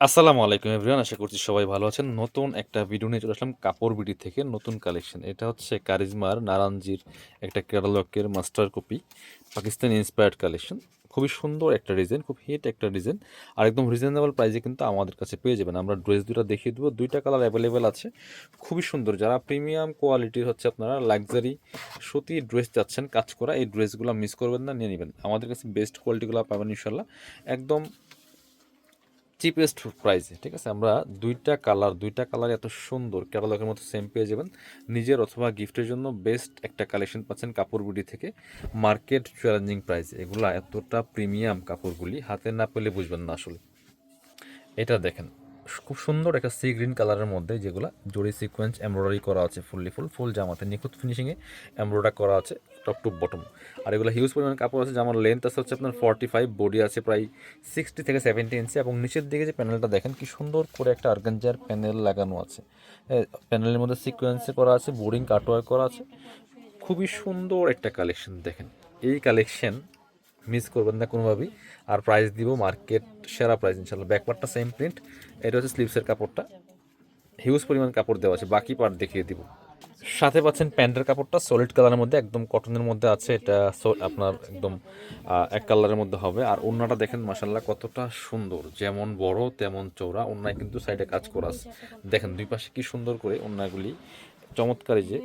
আসসালামু আলাইকুম এভরিওয়ান, আশা করছি সবাই ভালো আছেন। নতুন একটা ভিডিও নিয়ে চলে আসলাম কাপড় বিডি থেকে, নতুন কালেকশন এটা হচ্ছে কারিজমার নারায়ণজির একটা ক্যাটালগের master copy Pakistan inspired collection খুবই সুন্দর একটা ডিজাইন খুব হিট একটা ডিজাইন আর একদম রিজনেবল প্রাইসে কিন্তু আমাদের কাছে পেয়ে যাবেন। আমরা ড্রেস দুটো দেখিয়ে দেবো, দুইটা কালার অ্যাভেলেবেল আছে। খুবই সুন্দর। যারা প্রিমিয়াম কোয়ালিটির হচ্ছে আপনারা লাক্সারি সুতি ড্রেস চাচ্ছেন, কাজ করা, এই ড্রেসগুলো মিস করবেন না, নিয়ে নেবেন। আমাদের কাছে বেস্ট কোয়ালিটিগুলো পাবেন ইনশাল্লাহ। একদম চিপেস্ট প্রাইসে ঠিক আছে? আমরা দুইটা কালার দুইটা কালার এত সুন্দর ক্যাটালগের মতো সেম পেয়ে যাবেন। নিজের অথবা গিফটের জন্য বেস্ট একটা কালেকশন পাচ্ছেন কাপড় থেকে। মার্কেট চ্যালেঞ্জিং প্রাইস এগুলা এতটা প্রিমিয়াম কাপড়গুলি হাতে না পেলে বুঝবেন না আসলে। এটা দেখেন। খুব সুন্দর একটা সি গ্রিন কালারের মধ্যে যেগুলো জড়ি সিকোয়েন্স এমব্রয়ডারি করা আছে ফুললি ফুল ফুল জামাতে নিখুঁত ফিনিশিংয়ে এমব্রয়ডারি করা আছে টপ টু বটম আর এগুলো হিউজ পরিমাণ কাপড় আছে, জামার লেন্থ আছে হচ্ছে আপনার ফর্টি ফাইভ বডি আছে প্রায় সিক্সটি থেকে সেভেন্টি ইঞ্চি এবং নিচের দিকে যে প্যানেলটা দেখেন কি সুন্দর করে একটা অর্গানজার প্যানেল লাগানো আছে। প্যানেলের মধ্যে সিকোয়েন্সে করা আছে বোর্ডিং কাটওয়ার করা আছে। খুবই সুন্দর একটা কালেকশন দেখেন। এই কালেকশন মিস করবেন না কোনোভাবেই। আর প্রাইস দিব মার্কেট সেরা প্রাইস ইনশাল্লাহ। ব্যাকপার্টটা সেম প্রিন্ট এটা হচ্ছে স্লিভসের কাপড়টা। হিউজ পরিমাণ কাপড় দেওয়া আছে। বাকি পার্ট দেখিয়ে দিব। সাথে পাচ্ছেন প্যান্টের কাপড়টা। সলিড কালারের মধ্যে, একদম কটনের মধ্যে আছে। এটা আপনার একদম এক কালারের মধ্যে হবে। আর ওড়নাটা দেখেন মাসাল্লাহ কতটা সুন্দর। যেমন বড়, তেমন চৌড়া ওড়নায় কিন্তু সাইডে কাজ করা আছে। দেখেন, দুই পাশে কি সুন্দর করে ওড়নাগুলি চমৎকার যে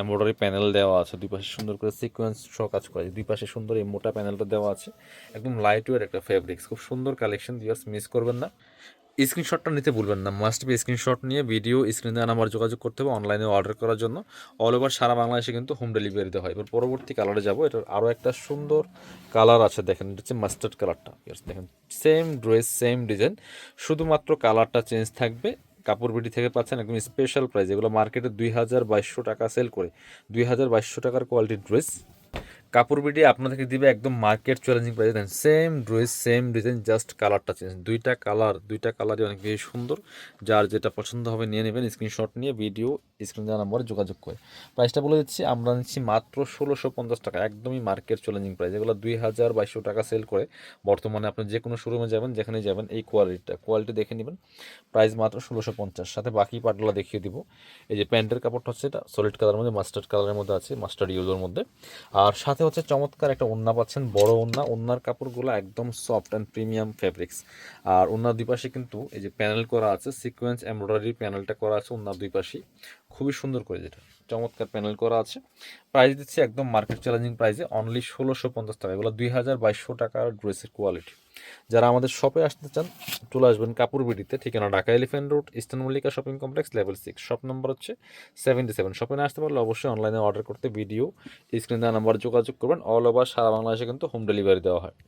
এমব্রয়ডারি প্যানেল দেওয়া আছে, দুই পাশে সুন্দর করে সিকোয়েন্স সহ কাজ করা আছে, দুই পাশে সুন্দর এই মোটা প্যানেলটা দেওয়া আছে, একদম লাইট ওয়ের একটা ফেব্রিক্স খুব সুন্দর কালেকশন ভিউয়ার্স মিস করবেন না। স্ক্রিনশটটা নিতে ভুলবেন না মাস্ট বি স্ক্রিনশট নিয়ে ভিডিও স্ক্রিনে নাম্বার যোগাযোগ করতে হবে অনলাইনে অর্ডার করার জন্য। অল ওভার সারা বাংলাদেশে কিন্তু হোম ডেলিভারি দেওয়া হয়। এবার পরবর্তী কালারে যাব, এটার আরও একটা সুন্দর কালার আছে, দেখেন এটা হচ্ছে মাস্টার্ড কালারটা দেখেন সেম ড্রেস সেম ডিজাইন শুধুমাত্র কালারটা চেঞ্জ থাকবে কাপড় বিটি থেকে পাচ্ছেন একদম স্পেশাল প্রাইস এগুলো মার্কেটে দুই হাজার বাইশশো টাকা সেল করে। দুই হাজার বাইশশো টাকার কোয়ালিটির ড্রেস কাপড় বিডি আপনাদেরকে দিবে একদম market challenging price then same dress same design just কালারটা চেঞ্জ দুইটা কালার দুইটা কালারই অনেক বেশি সুন্দর। যার যেটা পছন্দ হবে নিয়ে নেবেন। স্ক্রিনশট নিয়ে ভিডিও স্ক্রিন দেওয়া নাম্বারে যোগাযোগ করে। প্রাইসটা বলে দিচ্ছি, আমরা নিচ্ছি মাত্র ষোলোশো পঞ্চাশ টাকা। একদমই মার্কেট চ্যালেঞ্জিং প্রাইস এগুলো দুই হাজার বাইশশো টাকা সেল করে। বর্তমানে আপনি যে কোনো শোরুমে যাবেন যেখানে যাবেন, এই কোয়ালিটিটা কোয়ালিটি দেখে নেবেন। প্রাইস মাত্র ষোলোশো পঞ্চাশ। সাথে বাকি পার্টগুলো দেখিয়ে দিব। এই যে প্যান্টের কাপড়টা হচ্ছে এটা সলিড কালারের মধ্যে মাস্টার্ড কালারের মধ্যে আছে মাস্টার্ড ইউজোর মধ্যে। আর সাথে হচ্ছে চমৎকার একটা ওন্না পাচ্ছেন, বড় ওন্না ওন্নার কাপড়গুলো একদম সফট অ্যান্ড প্রিমিয়াম ফেব্রিক্স আর ওন্নার দুই পাশে কিন্তু এই যে প্যানেল করা আছে সিকোয়েন্স এমব্রয়ডারি প্যানেলটা করা আছে ওন্নার দুই পাশেই। খুবই সুন্দর করে যেটা, চমৎকার প্যানেল করা আছে। প্রাইস দিচ্ছে একদম মার্কেট চ্যালেঞ্জিং প্রাইসে অনলি ষোলোশো পঞ্চাশ টাকা। এগুলো দুই হাজার বাইশশো টাকার ড্রেসের কোয়ালিটি যারা আমাদের শপে আসতে চান, চলে আসবেন কাপুরবিডিতে ঠিকানা Dhaka Elephant Road Eastern Mallika Shopping Complex level six shop number হচ্ছে সেভেন্টি সেভেন শপে না আসতে পারলে অবশ্যই অনলাইনে অর্ডার করতে ভিডিও স্ক্রিন দেওয়া নাম্বার যোগাযোগ করবেন। অল ওভার সারা বাংলাদেশে কিন্তু হোম ডেলিভারি দেওয়া হয়।